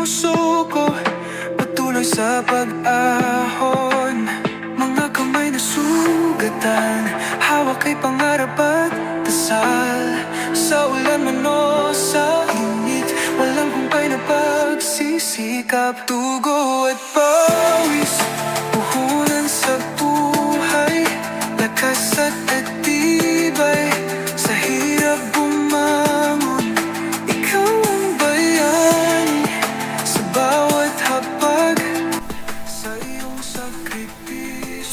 sumusuko Patuloy sa pag-ahon. Mga kamay na sugatan Hawak kay pangarap at dasal. Sa ulan man o sa init Walang humpay na pagsisikap. Tugo at pawis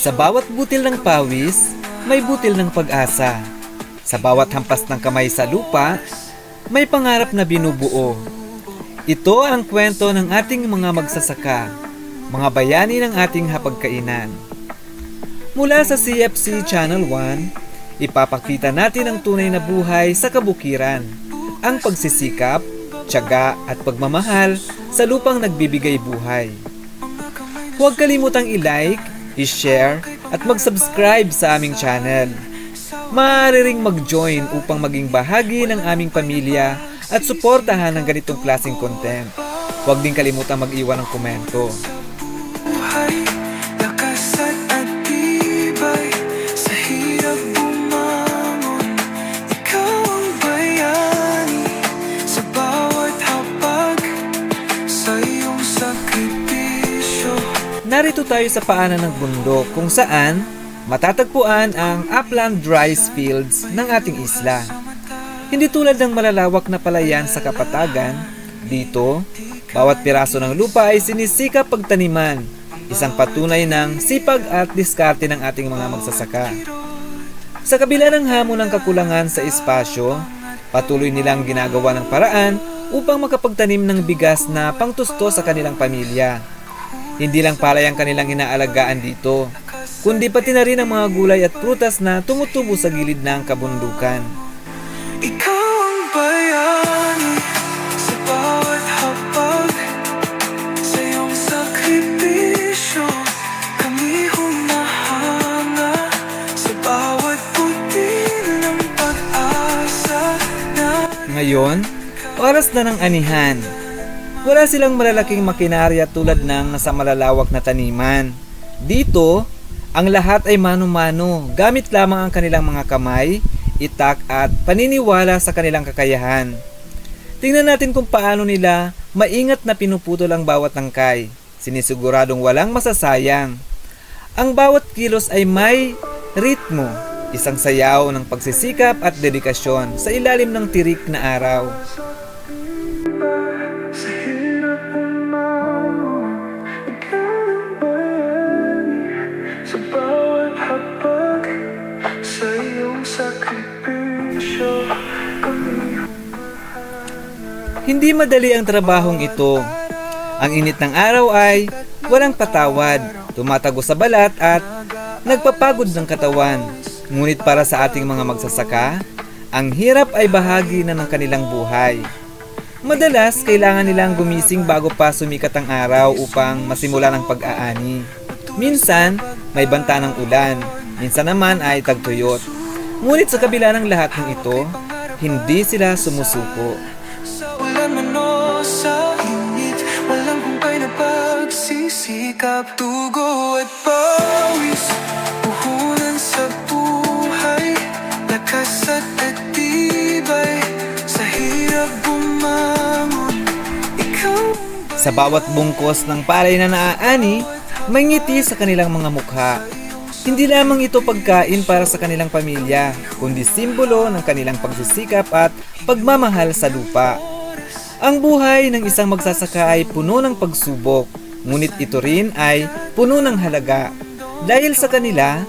Sa bawat butil ng pawis, may butil ng pag-asa. Sa bawat hampas ng kamay sa lupa, may pangarap na binubuo. Ito ang kwento ng ating mga magsasaka, mga bayani ng ating hapagkainan. Mula sa CFC Channel 1, ipapakita natin ang tunay na buhay sa kabukiran, ang pagsisikap, tiyaga at pagmamahal sa lupang nagbibigay buhay. Huwag kalimutang i-like, i-share, at mag-subscribe sa aming channel. Maaari mag-join upang maging bahagi ng aming pamilya at suportahan ng ganitong klaseng content. Huwag din kalimutang mag-iwan ng komento. Narito tayo sa paanan ng bundok kung saan matatagpuan ang upland rice fields ng ating isla. Hindi tulad ng malalawak na palayan sa kapatagan, dito, bawat piraso ng lupa ay sinisikap pagtaniman, isang patunay ng sipag at diskarte ng ating mga magsasaka. Sa kabila ng hamon ng kakulangan sa espasyo, patuloy nilang ginagawa ng paraan upang makapagtanim ng bigas na pangtusto sa kanilang pamilya. Hindi lang palay ang kanilang inaalagaan dito, kundi pati na rin ang mga gulay at prutas na tumutubo sa gilid ng kabundukan. Ikaw ang bayani Sa bawat hapag Sa iyong sakripisyo Kami humahanga Sa bawat putil ng pag-asa na Ngayon, oras na ng anihan. Wala silang malalaking makinarya tulad ng nasa malalawak na taniman. Dito, ang lahat ay mano-mano, gamit lamang ang kanilang mga kamay, itak at paniniwala sa kanilang kakayahan. Tingnan natin kung paano nila maingat na pinuputol ang bawat tangkay. Sinisiguradong walang masasayang. Ang bawat kilos ay may ritmo, isang sayaw ng pagsisikap at dedikasyon sa ilalim ng tirik na araw. Hindi madali ang trabahong ito. Ang init ng araw ay walang patawad, tumatago sa balat at nagpapagod ng katawan. Ngunit para sa ating mga magsasaka, ang hirap ay bahagi na ng kanilang buhay. Madalas, kailangan nilang gumising bago pa sumikat ang araw upang masimula ng pag-aani. Minsan, may banta ng ulan. Minsan naman ay tagtuyot. Ngunit sa kabila ng lahat ng ito, hindi sila sumusuko. Pagsisikap Tugo at pawis Puhunan sa buhay Lakas at atibay Sa hirap bumangon Ikaw Sa bawat bungkos ng palay na naaani, may ngiti sa kanilang mga mukha. Hindi lamang ito pagkain para sa kanilang pamilya, kundi simbolo ng kanilang pagsisikap at pagmamahal sa lupa. Ang buhay ng isang magsasaka ay puno ng pagsubok, ngunit ito rin ay puno ng halaga. Dahil sa kanila,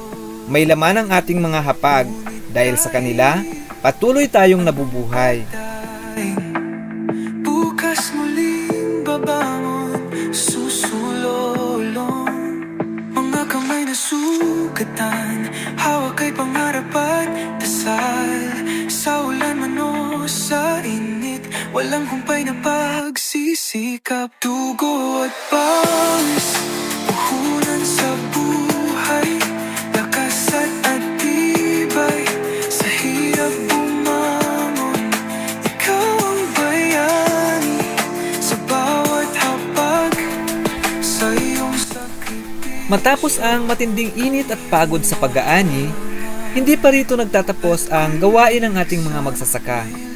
may laman ang ating mga hapag. Dahil sa kanila, patuloy tayong nabubuhay. Bukas muling babangon Susulolong sugatan Hawak ay pangarap at dasal Sa ulan man o sa Walang humpay na pagsisikap Dugo at pawis. Puhunan sa buhay Lakas at atibay Sa hirap bumangon Ikaw ang bayani. Sa bawat hapag Sa iyong sakripisyo Matapos ang matinding init at pagod sa pag-aani, hindi pa rito nagtatapos ang gawain ng ating mga magsasaka.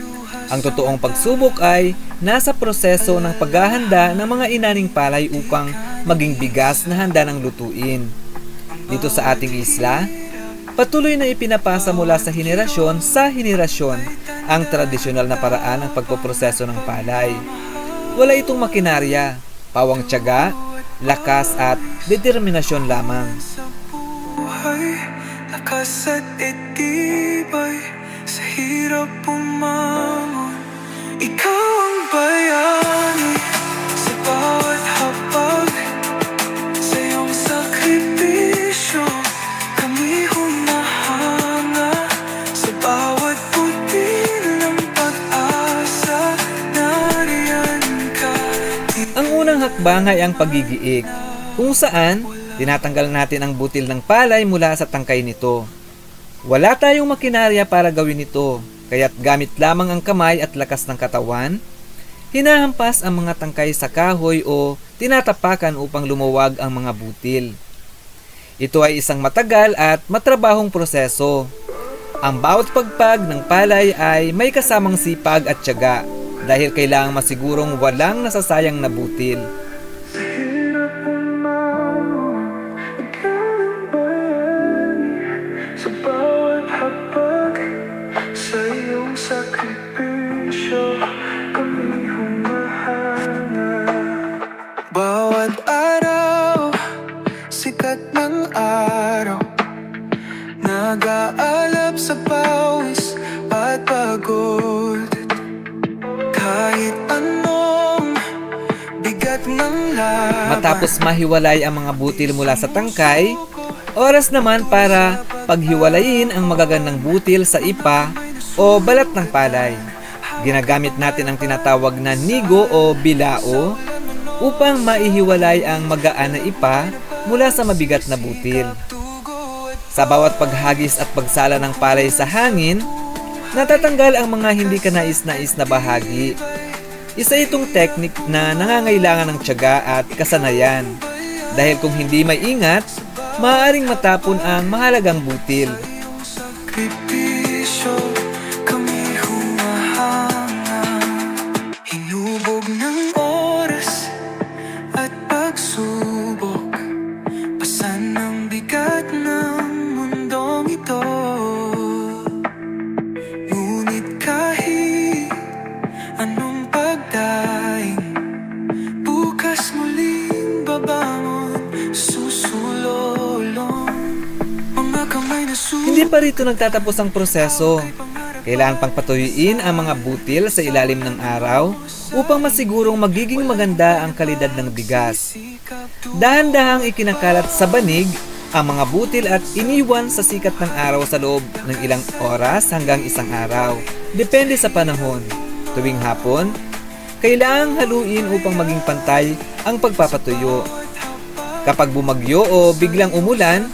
Ang totoong pagsubok ay nasa proseso ng paghahanda ng mga inaning palay upang maging bigas na handa ng lutuin. Dito sa ating isla, patuloy na ipinapasa mula sa henerasyon sa henerasyon ang tradisyonal na paraan ng pagpoproseso ng palay. Wala itong makinarya, pawang tiyaga, lakas at determinasyon lamang. buhay Lakas at itibay Sa hirap pumangon Ikaw ang bayani. Sa bawat hapag Sa iyong sakripisyo Kami humahanga. Sa bawat putil ng pag-asa Nariyan ka. Ang unang hakbang ay ang pagigiik, kung saan tinatanggal natin ang butil ng palay mula sa tangkay nito. Wala tayong makinarya para gawin ito, kaya't gamit lamang ang kamay at lakas ng katawan, hinahampas ang mga tangkay sa kahoy o tinatapakan upang lumuwag ang mga butil. Ito ay isang matagal at matrabahong proseso. Ang bawat pagpag ng palay ay may kasamang sipag at tiyaga dahil kailangang masigurong walang nasasayang na butil. Kahit anong Bigat ng laban Matapos mahiwalay ang mga butil mula sa tangkay, oras naman para paghiwalayin ang magagandang butil sa ipa o balat ng palay. Ginagamit natin ang tinatawag na nigo o bilao upang maihiwalay ang magaan na ipa mula sa mabigat na butil. Sa bawat paghagis at pagsala ng palay sa hangin, natatanggal ang mga hindi kanais-nais na bahagi. Isa itong teknik na nangangailangan ng tiyaga at kasanayan. Dahil kung hindi may ingat, maaaring matapon ang mahalagang butil. sakripisyo Rito nagtatapos ang proseso. Kailangan pang patuyuin ang mga butil sa ilalim ng araw upang masigurong magiging maganda ang kalidad ng bigas. Dahan-dahang ikinakalat sa banig ang mga butil at iniwan sa sikat ng araw sa loob ng ilang oras hanggang isang araw. Depende sa panahon. Tuwing hapon, kailangang haluin upang maging pantay ang pagpapatuyo. Kapag bumagyo o biglang umulan,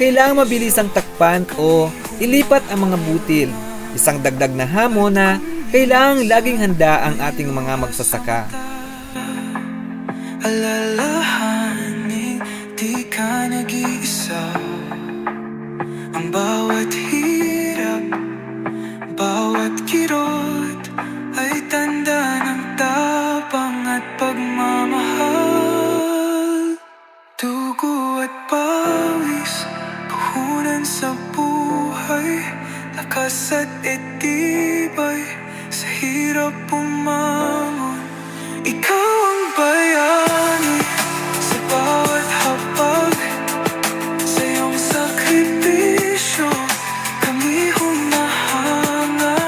kailangang mabilisang takpan o ilipat ang mga butil. Isang dagdag na hamon na kailangang laging handa ang ating mga magsasaka. Alalahanin, di ka nag-iisa Ang bawat hirap, bawat kirot Ay tanda ng tapang at pagmamahal Dugo at pawis, puhunan sa buhay. Lakas at itibay, sa hirap pumangon ikaw ang bayani sa bawat hapag. Sa iyong sakripisyo Kami humahanga.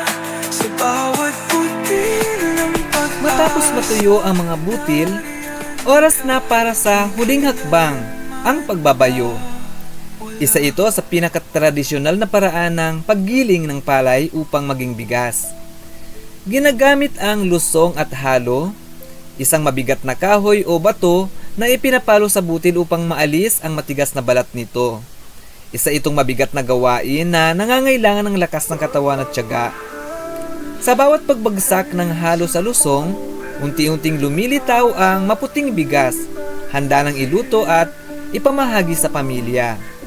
Sa bawat putil ng pag Matapos matuyo ang mga butil, oras na para sa huling hakbang, ang pagbabayo. Isa ito sa pinakatradisyonal na paraan ng paggiling ng palay upang maging bigas. Ginagamit ang lusong at halo, isang mabigat na kahoy o bato na ipinapalo sa butil upang maalis ang matigas na balat nito. Isa itong mabigat na gawain na nangangailangan ng lakas ng katawan at tiyaga. Sa bawat pagbagsak ng halo sa lusong, unti-unting lumilitaw ang maputing bigas, handa ng iluto at ipamahagi sa pamilya.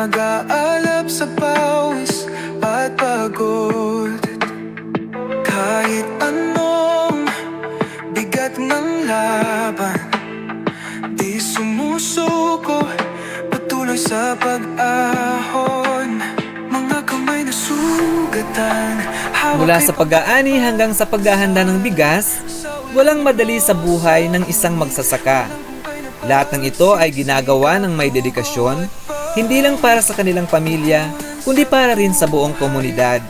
Nag-aalap sa pawis At pagod Kahit anong Bigat ng laban Di sumusuko Patuloy sa pag-ahon Mga kamay na sugatan Mula sa pag-aani hanggang sa paghahanda ng bigas, walang madali sa buhay ng isang magsasaka. Lahat ng ito ay ginagawa ng may dedikasyon, hindi lang para sa kanilang pamilya, kundi para rin sa buong komunidad.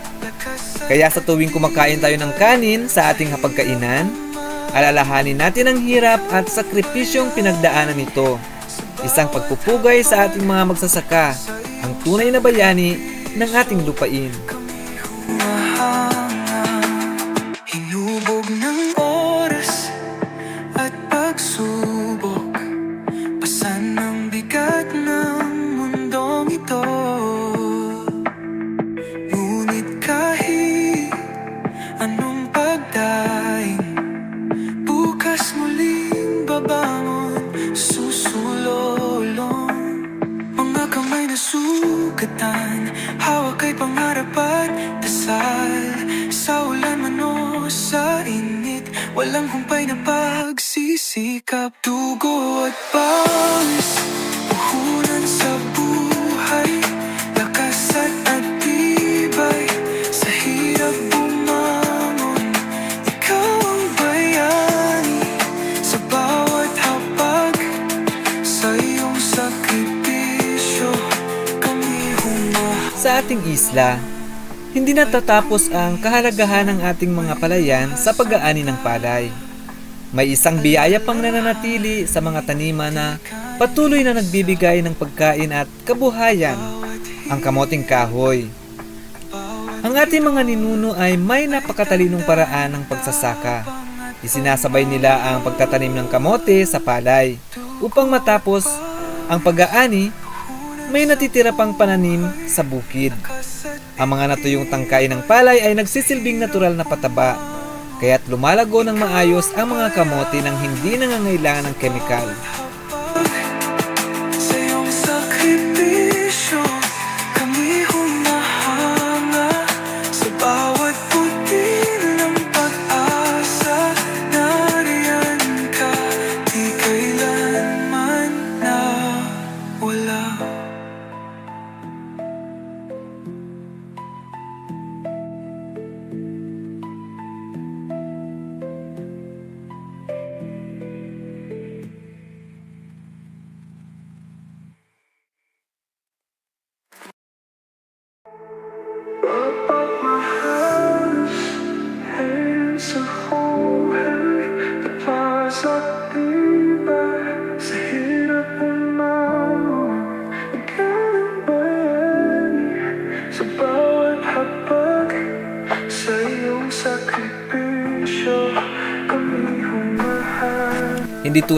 Kaya sa tuwing kumakain tayo ng kanin sa ating hapagkainan, alalahanin natin ang hirap at sakripisyong pinagdaanan nito. Isang pagpupugay sa ating mga magsasaka, ang tunay na bayani ng ating lupain. Sa ating isla, hindi natatapos ang kahalagahan ng ating mga palayan sa pag-aani ng palay. May isang biyaya pang nananatili sa mga taniman na patuloy na nagbibigay ng pagkain at kabuhayan, ang kamoting kahoy. Ang ating mga ninuno ay may napakatalinong paraan ng pagsasaka. Isinasabay nila ang pagtatanim ng kamote sa palay upang matapos ang pag-aani, may natitira pang pananim sa bukid. Ang mga natuyong tangkay ng palay ay nagsisilbing natural na pataba, kaya't lumalago ng maayos ang mga kamote nang hindi nangangailangan ng kemikal.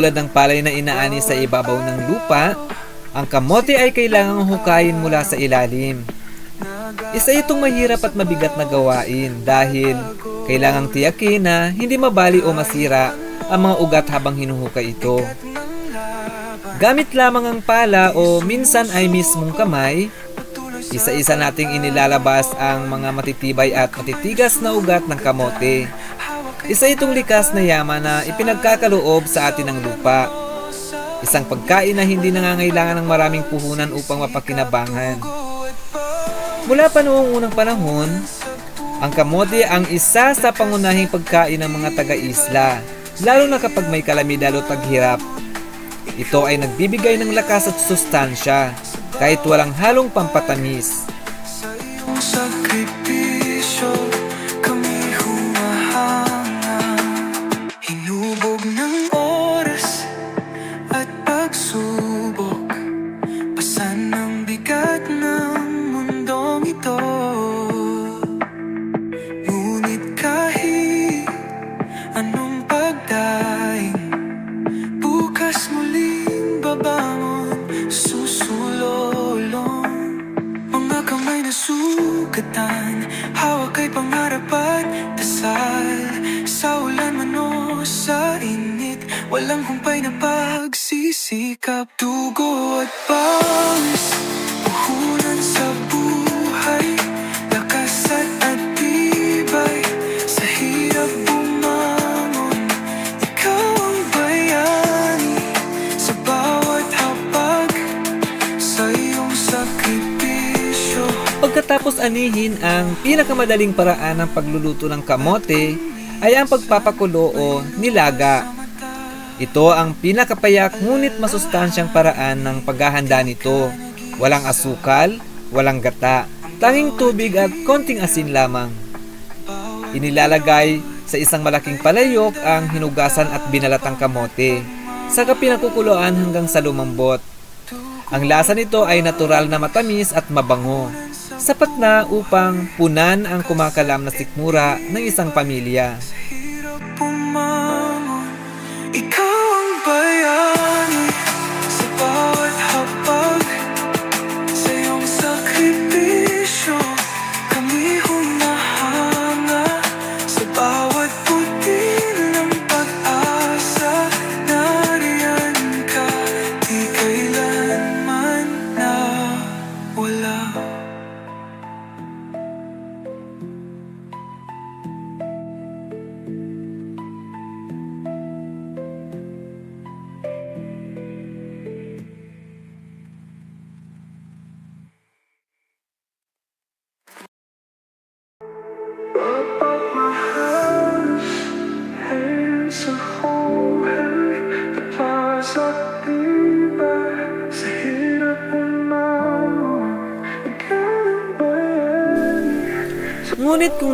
Tulad ng palay na inaani sa ibabaw ng lupa, ang kamote ay kailangang hukayin mula sa ilalim. Isa itong mahirap at mabigat na gawain dahil kailangang tiyakin na hindi mabali o masira ang mga ugat habang hinuhukay ito. Gamit lamang ang pala o minsan ay mismong kamay, isa-isa nating inilalabas ang mga matitibay at matitigas na ugat ng kamote. Isa itong likas na yaman na ipinagkakaloob sa atin ng lupa. Isang pagkain na hindi nangangailangan ng maraming puhunan upang mapakinabangan. Mula pa noong unang panahon, ang kamote ang isa sa pangunahing pagkain ng mga taga-isla, lalo na kapag may kalamidad o taghirap. Ito ay nagbibigay ng lakas at sustansya kahit walang halong pampatamis. Pagsisikap Dugo at pawis Puhunan sa buhay Lakas at atibay Sa hirap bumangon Ikaw ang bayani. Sa bawat hapag Sa iyong sakripisyo. Pagkatapos anihin ang pinakamadaling paraan ng pagluluto ng kamote ay ang pagpapakulo o nilaga. Ito ang pinakapayak ngunit masustansyang paraan ng paghahanda nito. Walang asukal, walang gata, tanging tubig at konting asin lamang. Inilalagay sa isang malaking palayok ang hinugasan at binalatang kamote. Saka pinakukuluan hanggang sa lumambot. Ang lasa nito ay natural na matamis at mabango. Sapat na upang punan ang kumakalam na sikmura ng isang pamilya. Ang bayani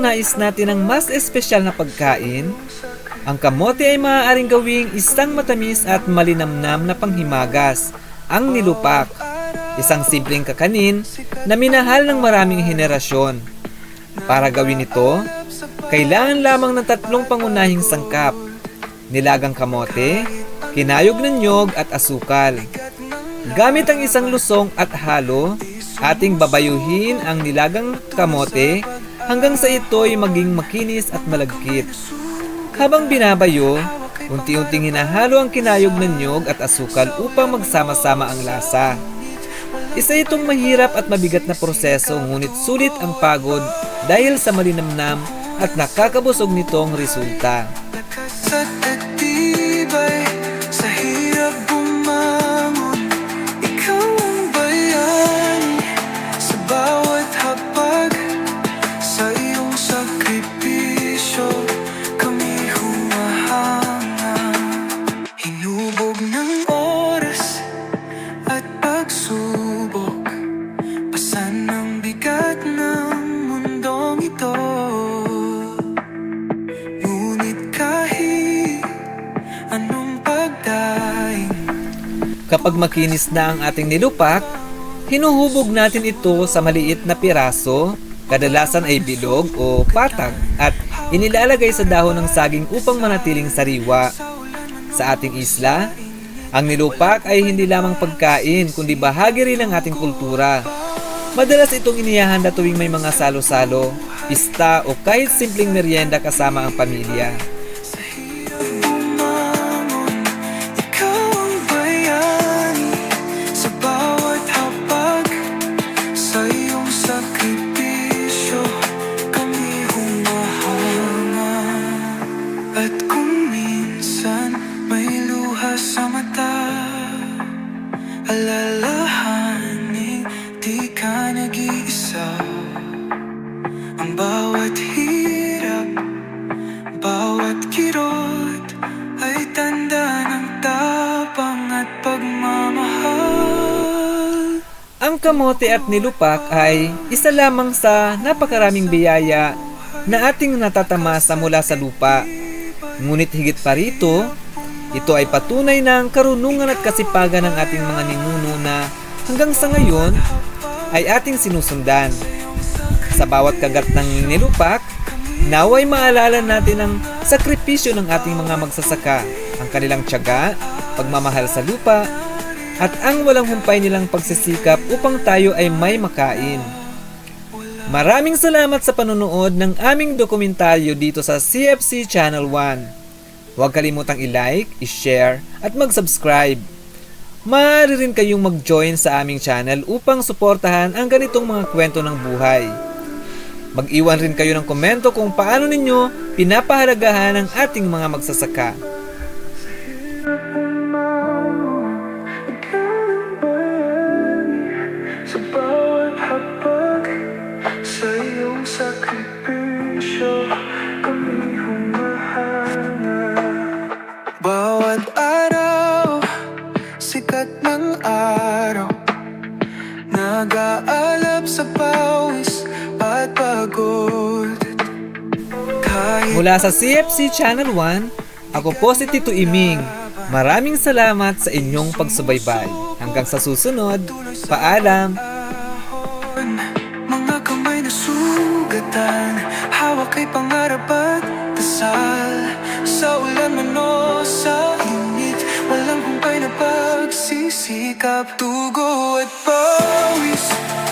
nais natin ng mas espesyal na pagkain, ang kamote ay maaaring gawing isang matamis at malinamnam na panghimagas, ang nilupak. Isang simpleng kakanin na minahal ng maraming henerasyon. Para gawin ito, kailangan lamang ng tatlong pangunahing sangkap. Nilagang kamote, kinayog ng nyog at asukal. Gamit ang isang lusong at halo, ating babayuhin ang nilagang kamote hanggang sa ito'y maging makinis at malagkit. Habang binabayo, unti-unting hinahalo ang kinayog ng nyog at asukal upang magsama-sama ang lasa. Isa itong mahirap at mabigat na proseso ngunit sulit ang pagod dahil sa malinamnam at nakakabusog nitong resulta. Lakas at Makinis na ang ating nilupak, hinuhubog natin ito sa maliit na piraso, kadalasan ay bilog o patag, at inilalagay sa dahon ng saging upang manatiling sariwa. Sa ating isla, ang nilupak ay hindi lamang pagkain kundi bahagi rin ng ating kultura. Madalas itong inihahanda tuwing may mga salo-salo, pista o kahit simpleng merienda kasama ang pamilya. kirot ay tanda ng tapang at pagmamahal. Ang kamote at nilupak ay isa lamang sa napakaraming biyaya na ating natatamasa mula sa lupa. Ngunit higit pa rito, ito ay patunay ng karunungan at kasipagan ng ating mga ninuno na hanggang sa ngayon ay ating sinusundan. Sa bawat kagat ng nilupak, naway maalala natin ang sakripisyo ng ating mga magsasaka, ang kanilang tiyaga, pagmamahal sa lupa, at ang walang humpay nilang pagsisikap upang tayo ay may makain. Maraming salamat sa panonood ng aming dokumentaryo dito sa CFC Channel 1. Huwag kalimutang i-like, i-share, at mag-subscribe. Maaari rin kayong mag-join sa aming channel upang suportahan ang ganitong mga kwento ng buhay. Mag-iwan rin kayo ng komento kung paano ninyo pinapahalagahan ang ating mga magsasaka. Nag-aalab sa pawis At pagod Kahit Mula sa CFC Channel 1, ako po si Tito Iming. Maraming salamat sa inyong pagsubaybay. Hanggang sa susunod, paalam! Mga kamay na sugatan sikap, tugo at pawis.